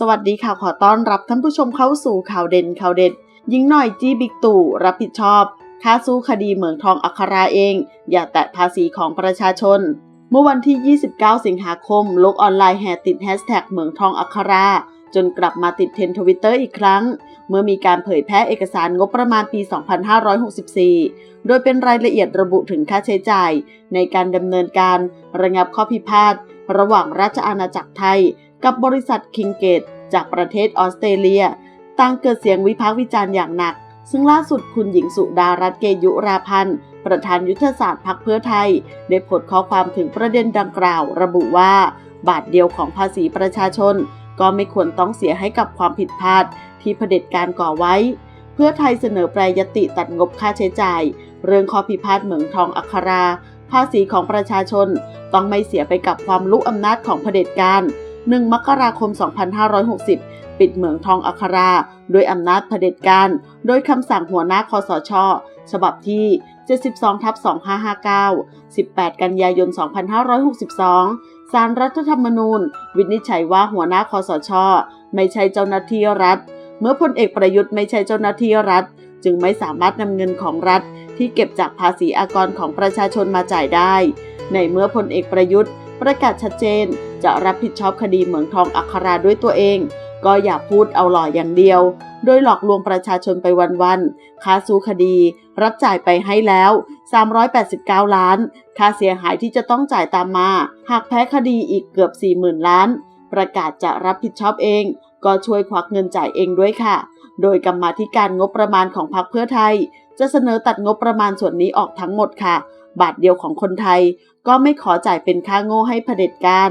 สวัสดีค่ะขอต้อนรับท่านผู้ชมเข้าสู่ข่าวเด่นข่าวเด็ดยิงหน่อยจี้บิ๊กตู่รับผิดชอบค่าสู้คดีเหมืองทองอัคราเอง อย่าแตะภาษีของประชาชน เมื่อวันที่ 29 สิงหาคม โลกออนไลน์แห่ติดแฮชแท็กเหมืองทองอัครา จนกลับมาติดเทรนทวิตเตอร์อีกครั้ง เมื่อมีการเผยแพร่เอกสารงบประมาณปี 2564 โดยเป็นรายละเอียดระบุถึงค่าใช้จ่าย ในการดำเนินการระงับข้อพิพาทระหว่างราชอาณาจักรไทย กับบริษัทคิงเกต จากประเทศออสเตรเลีย ต่างเกิดเสียงวิพากษ์วิจารณ์อย่างหนัก ซึ่งล่าสุดคุณหญิงสุดารัตน์เกยุราพันธ์ ประธานยุทธศาสตร์พักเพื่อไทย ได้โพสต์ข้อความถึงประเด็นดังกล่าว ระบุว่า บาทเดียวของภาษีประชาชน ก็ไม่ควรต้องเสียให้กับความผิดพลาด ที่เผด็จการก่อไว้ เพื่อไทยเสนอแปรยติตัดงบค่าใช้จ่าย เรื่องข้อพิพาทเหมืองทองอัคราภาษีของประชาชน ต้องไม่เสียไปกับความลุกอำนาจของเผด็จการ 1 มกราคม 2560 ปิดเหมืองทองอัครา โดยอำนาจเผด็จการ โดยคำสั่งหัวหน้าคอสช ฉบับที่ 72ทับ2559 18 กันยายน 2562 สารรัฐธรรมนูญ วินิจฉัยว่าหัวหน้าคอสช ไม่ใช่เจ้าหน้าที่รัฐ เมื่อพลเอกประยุทธ์ไม่ใช่เจ้าหน้าที่รัฐ จึงไม่สามารถนำเงินของรัฐที่เก็บจากภาษีอากรของประชาชนมาจ่ายได้ ในเมื่อพลเอกประยุทธ์ประกาศชัดเจน จะรับผิดชอบคดีเหมืองทองอัคราด้วยตัวเอง ก็อย่าพูดเอาหล่ออย่างเดียว โดยหลอกลวงประชาชนไปวันๆค่าสู้คดี รับจ่ายไปให้แล้ว 389 ล้าน ค่าเสียหายที่จะต้องจ่ายตามมา หากแพ้คดีอีกเกือบ 40,000 ล้าน ประกาศจะรับผิดชอบเอง ก็ช่วยควักเงินจ่ายเองด้วยค่ะ โดยกรรมาธิการงบประมาณของพรรคเพื่อไทย จะเสนอตัดงบประมาณส่วนนี้ออกทั้งหมดค่ะบาทเดียวของคนไทย ก็ไม่ขอจ่ายเป็นค่าโง่ให้เผด็จการ